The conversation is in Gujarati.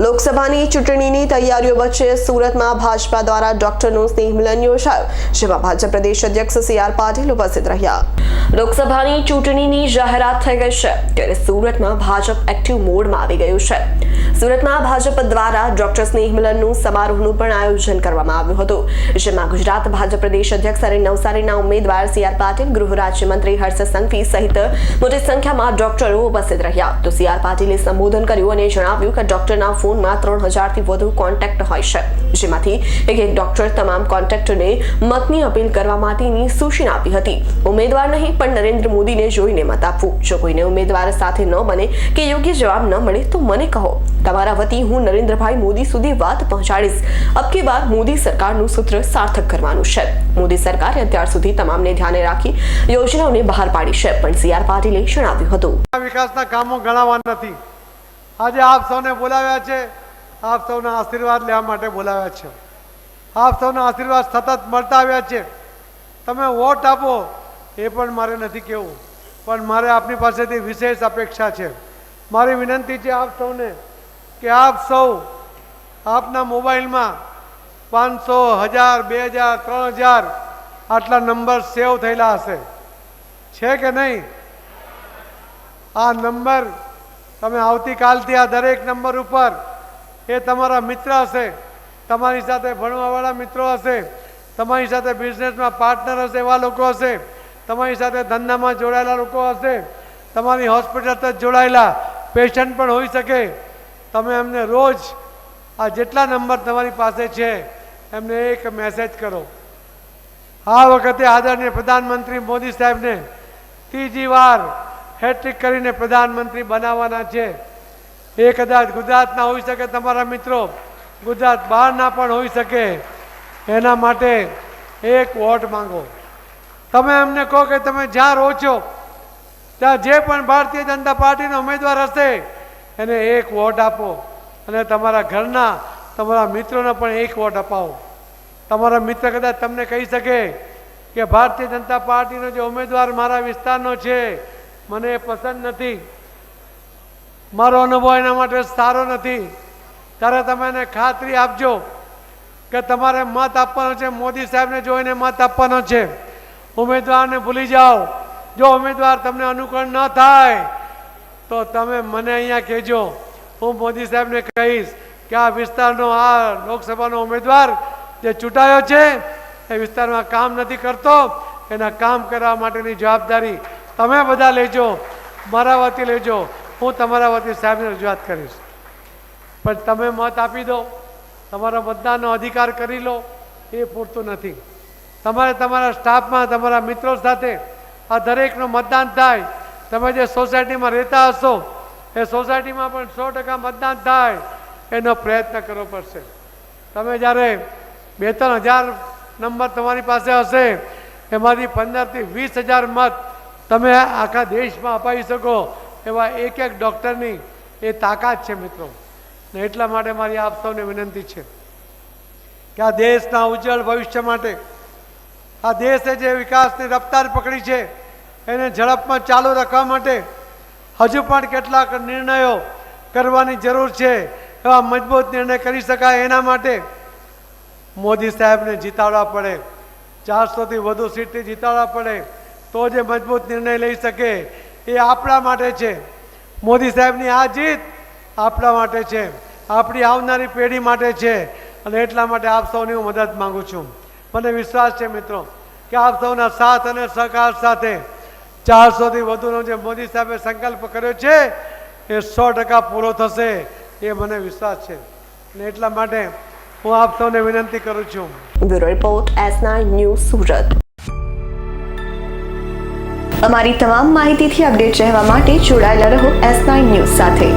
લોકસભાની ચૂંટણીની તૈયારીઓ વચ્ચે સુરતમાં ભાજપા દ્વારા ડોક્ટરનું સ્નેહ મિલન યોજાયું જેમાં ભાજપ પ્રદેશ અધ્યક્ષ સી આર પાટીલ ઉપસ્થિત રહ્યા. લોકસભાની ચૂંટણીની જાહેરાત થઈ ગઈ છે, ત્યારે સુરતમાં ભાજપ એક્ટિવ મોડમાં આવી ગયું છે. સુરતમાં ભાજપ દ્વારા ડોક્ટર સ્નેહ મિલનનું સમારોહનું પણ આયોજન કરવામાં આવ્યું હતું, જેમાં ગુજરાત ભાજપ પ્રદેશ અધ્યક્ષ અને નવસારીના ઉમેદવાર સી આર પાટીલ, ગૃહ રાજ્યમંત્રી હર્ષ સંઘવી સહિત મોટી સંખ્યામાં ડોક્ટરો ઉપસ્થિત રહ્યા. તો સી આર પાટીલે સંબોધન કર્યું અને જણાવ્યું કે ડોક્ટરના ફોનમાં ત્રણ હજારથી વધુ કોન્ટેક્ટ હોય છે, જેમાંથી એક એક ડોક્ટર તમામ કોન્ટેક્ટને મતની અપીલ કરવા માટેની સૂચના આપી હતી. ઉમેદવાર નહીં પણ નરેન્દ્ર મોદીને જોઈને મત આપવું. જો કોઈને ઉમેદવાર સાથે ન બને કે યોગ્ય જવાબ ન મળે તો મને કહો. તમારા વતી હું નરેન્દ્રભાઈ મોદી સુધી વાત પહોંચાડીશ. અબ કે બાદ મોદી સરકારનું સૂત્ર સાર્થક કરવાનું છે. મોદી સરકારે અત્યાર સુધી તમામને ધ્યાને રાખી યોજનાઓને બહાર પાડી છે, પણ સી આર પાટીલે જણાવ્યું હતું. વિકાસના કામો ગણાવવા નથી. આજે આપ સૌને બોલાવ્યા છે. આપ સૌના આશીર્વાદ લેવા માટે બોલાવ્યા છે. આપ સૌના આશીર્વાદ સતત મળતા આવ્યા છે. તમે વોટ આપો. એ પણ મારે નથી કહેવું. પણ મારે આપની પાસેથી વિશેષ અપેક્ષા છે. મારી વિનંતી છે આપ સૌને કે આપ સૌ આપના મોબાઈલમાં પાંચસો, હજાર, બે હજાર, ત્રણ હજાર આટલા નંબર સેવ થયેલા હશે. છે કે નહીં? આ નંબર તમે આવતીકાલથી આ દરેક નંબર ઉપર એ તમારા મિત્ર હશે, તમારી સાથે ભણવાવાળા મિત્રો હશે, તમારી સાથે બિઝનેસમાં પાર્ટનર હશે, એવા લોકો હશે તમારી સાથે ધંધામાં જોડાયેલા લોકો હશે. તમારી હોસ્પિટલ સાથે જોડાયેલા પેશન્ટ પણ હોઈ શકે. તમે એમને રોજ આ જેટલા નંબર તમારી પાસે છે, એમને એક મેસેજ કરો. આ વખતે આદરણીય પ્રધાનમંત્રી મોદી સાહેબને ત્રીજી વાર હેટ્રિક કરીને પ્રધાનમંત્રી બનાવવાના છે. એ કદાચ ગુજરાતના હોઈ શકે તમારા મિત્રો, ગુજરાત બહારના પણ હોઈ શકે. એના માટે એક વોટ માંગો. તમે એમને કહો કે તમે જ્યાં રહો છો, ત્યાં જે પણ ભારતીય જનતા પાર્ટીનો ઉમેદવાર હશે, એને એક વોટ આપો. અને તમારા ઘરના, તમારા મિત્રોને પણ એક વોટ અપાવો. તમારા મિત્ર કદાચ તમને કહી શકે કે ભારતીય જનતા પાર્ટીનો જે ઉમેદવાર મારા વિસ્તારનો છે, મને એ પસંદ નથી. મારો અનુભવ એના માટે સારો નથી. ત્યારે તમે એને ખાતરી આપજો કે તમારે મત આપવાનો છે, મોદી સાહેબને જોઈને મત આપવાનો છે. ઉમેદવારને ભૂલી જાઓ. જો ઉમેદવાર તમને અનુકૂળ ન થાય, તો તમે મને અહીંયા કહેજો. હું મોદી સાહેબને કહીશ કે આ વિસ્તારનો, આ લોકસભાનો ઉમેદવાર જે ચૂંટાયો છે, એ વિસ્તારમાં કામ નથી કરતો. એના કામ કરવા માટેની જવાબદારી તમે બધા લેજો. મારા વતી લેજો. હું તમારા વતી સાહેબને રજૂઆત કરીશ. પણ તમે મત આપી દો. તમારા મતદાનનો અધિકાર કરી લો. એ પૂરતું નથી. તમારે તમારા સ્ટાફમાં, તમારા મિત્રો સાથે આ દરેકનું મતદાન થાય. તમે જે સોસાયટીમાં રહેતા હશો, એ સોસાયટીમાં પણ સો ટકા મતદાન થાય. એનો પ્રયત્ન કરવો પડશે. તમે જ્યારે બે ત્રણ હજાર નંબર તમારી પાસે હશે, એમાંથી પંદરથી વીસ હજાર મત તમે આખા દેશમાં અપાવી શકો, એવા એક એક ડૉક્ટરની એ તાકાત છે મિત્રો. ને એટલા માટે મારી આપ સૌને વિનંતી છે કે આ દેશના ઉજ્જવળ ભવિષ્ય માટે આ દેશે જે વિકાસની રફતાર પકડી છે, એને ઝડપમાં ચાલુ રાખવા માટે હજુ પણ કેટલાક નિર્ણયો કરવાની જરૂર છે, એવા મજબૂત નિર્ણય કરી શકાય એના માટે મોદી સાહેબને જીતાડવા પડે, ચારસોથી વધુ સીટથી જીતાડવા પડે, તો જે મજબૂત નિર્ણય લઈ શકે એ આપણા માટે છે. મોદી સાહેબની આ જીત આપણા માટે છે. આપણી આવનારી પેઢી માટે છે. અને એટલા માટે આપ સૌની હું મદદ માગું છું. મને વિશ્વાસ છે મિત્રો કે આપ સૌના સાથ અને સહકાર સાથે ચારસોથી વધુનો જે મોદી સાહેબે સંકલ્પ કર્યો છે, એ સો ટકા પૂરો થશે, એ મને વિશ્વાસ છે. અને એટલા માટે હું આપ સૌને વિનંતી કરું છું. Bureau report S nine news Surat. અમારી તમામ માહિતીથી અપડેટ રહેવા માટે જોડાયેલા રહો એસ નાઇન ન્યૂઝ સાથે.